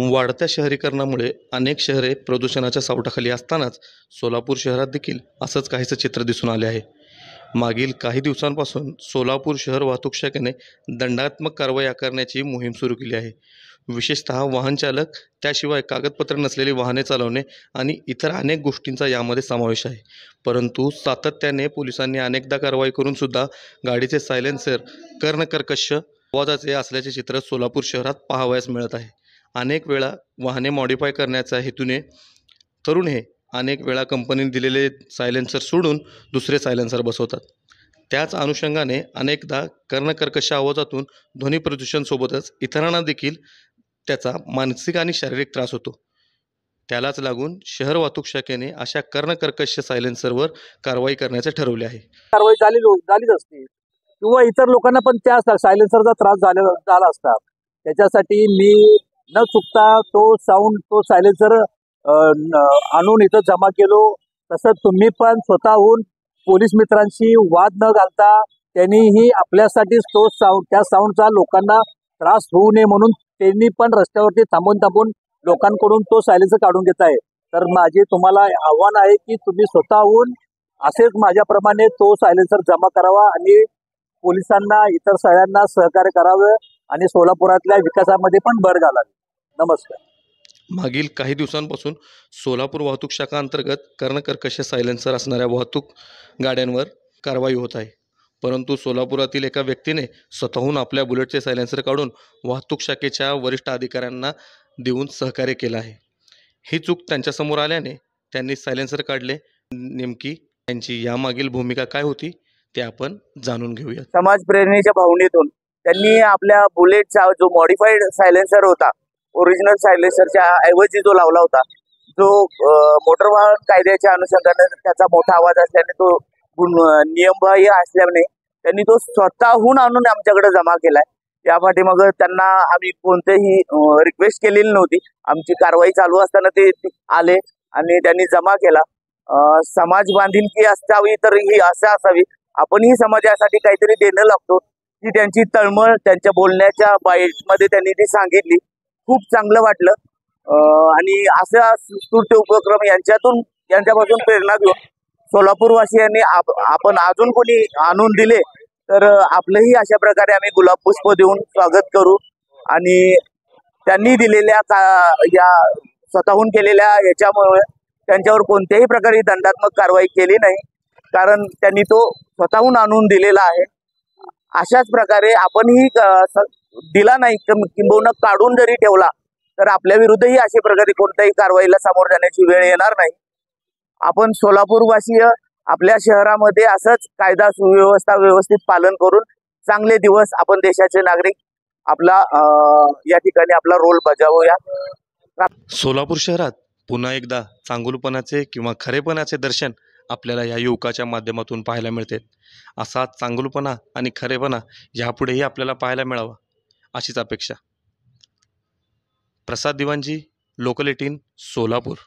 वाढत्या शहरीकरणामुळे अनेक शहरे प्रदूषणाच्या सावटाखाली असतानाच सोलापूर शहरात देखील असंच काहीसं चित्र दिसून आले आहे. मागील काही दिवसांपासून सोलापूर शहर वाहतूक शाखेने दंडात्मक कारवाई करण्याची मोहीम सुरू केली आहे. विशेषतः वाहनचालक त्याशिवाय कागदपत्र नसलेली वाहने चालवणे आणि इतर अनेक गोष्टींचा यामध्ये समावेश आहे. परंतु सातत्याने पोलिसांनी अनेकदा कारवाई करूनसुद्धा गाडीचे सायलेन्सर कर्णकर्कश आवाजाचे असल्याचे चित्र सोलापूर शहरात पाहावयास मिळत आहे. अनेक वेळा वाहने मॉडिफाय करण्याच्या हेतूने तरुण हे अनेक वेळा कंपनीने दिलेले सायलेन्सर सोडून दुसरे सायलेन्सर बसवतात. त्याच अनुषंगाने अनेकदा कर्णकर्कश आवाजातून ध्वनी प्रदूषणसोबतच इतरांना देखील त्याचा मानसिक आणि शारीरिक त्रास होतो. त्यालाच लागून शहर वाहतूक शाखेने अशा कर्णकर्कश सायलेन्सरवर कारवाई करण्याचे ठरवले आहे. कारवाई झाली झालीच असते. किंवा इतर लोकांना पण त्या सायलेन्सरचा त्रास झालेला झाला असता. त्याच्यासाठी मी न चुकता तो साऊंड तो सायलेन्सर आणून इथं जमा केलो. तसंच तुम्ही पण स्वतःहून पोलीस मित्रांशी वाद न घालता त्यांनीही आपल्यासाठीच तो साऊंड त्या साऊंडचा लोकांना त्रास होऊ नये म्हणून त्यांनी पण रस्त्यावरती थांबून थांबून लोकांकडून तो सायलेन्सर काढून घेत आहे. तर माझे तुम्हाला आव्हान आहे की तुम्ही स्वतःहून असेच माझ्याप्रमाणे तो सायलेन्सर जमा करावा आणि पोलिसांना इतर सगळ्यांना सहकार्य करावं आणि सोलापुरातल्या विकासामध्ये पण भर घालावी. नमस्कार. मागील काही दिवसांपासून सोलापूर वाहतूक शाखा अंतर्गत कर्णकर्कश सायलेन्सर असणाऱ्या वाहतूक गाड्यांवर कारवाई होत आहे? परंतु सोलापुरातील एका व्यक्तीने स्वतःहून आपल्या बुलेटचे सायलेन्सर काढून वाहतूक शाखेच्या वरिष्ठ अधिकाऱ्यांना देऊन सहकार्य केलं आहे. ही चूक त्यांच्यासमोर आल्याने त्यांनी सायलेन्सर काढले. नेमकी त्यांची यामागील भूमिका काय होती ते आपण जाणून घेऊया समाज प्रेरणेच्या भावनेतून त्यांनी आपल्या बुलेटचा जो मॉडिफाईड सायलेन्सर होता ओरिजिनल सायलेन्सरच्या ऐवजी जो लावला होता जो मोटर वाहन कायद्याच्या अनुषंगाने त्याचा मोठा आवाज असल्याने तो नियमबाह्य असल्याने त्यांनी तो स्वतःहून आणून आमच्याकडे जमा केलाय. त्या पाठीमाग त्यांना आम्ही कोणतेही रिक्वेस्ट केलेली नव्हती. आमची कारवाई चालू असताना ते आले आणि त्यांनी जमा केला. समाज बांधिलकी असावी तर ही असं असावी. आपणही समाजासाठी काहीतरी देणं लागतो. ही त्यांची तळमळ त्यांच्या बोलण्याच्या बाईटमध्ये त्यांनी ती सांगितली. खूप चांगलं वाटलं. आणि असा स्तुत्य उपक्रम यांच्यातून यांच्यापासून प्रेरणा घेऊन सोलापूरवासियांनी आपण अजून कोणी आणून दिले तर आपलंही अशा प्रकारे आम्ही गुलाब पुष्प देऊन स्वागत करू. आणि त्यांनी दिलेल्या का या स्वतःहून केलेल्या याच्यामुळे त्यांच्यावर कोणत्याही प्रकारे दंडात्मक कारवाई केली नाही कारण त्यांनी तो स्वतःहून आणून दिलेला आहे. अशाच प्रकारे आपणही दिला नाही किंबहुना काढून जरी ठेवला तर आपल्या विरुद्धही अशा प्रकारे कोणत्याही कारवाईला सामोर जाण्याची वेळ येणार नाही. आपण सोलापूरवासीय आपल्या शहरामध्ये असंच कायदा सुव्यवस्था व्यवस्थित पालन करून चांगले दिवस आपण देशाचे नागरिक आपला या ठिकाणी आपला रोल बजावूया. सोलापूर शहरात पुन्हा एकदा चांगुलपणाचे किंवा खरेपणाचे दर्शन आपल्याला या युवकाच्या माध्यमातून पाहायला मिळते. असा चांगुलपणा आणि खरेपणा यापुढेही आपल्याला पाहायला मिळावा. अशीच अपेक्षा. Prasad Diwanji local eighteen Solapur.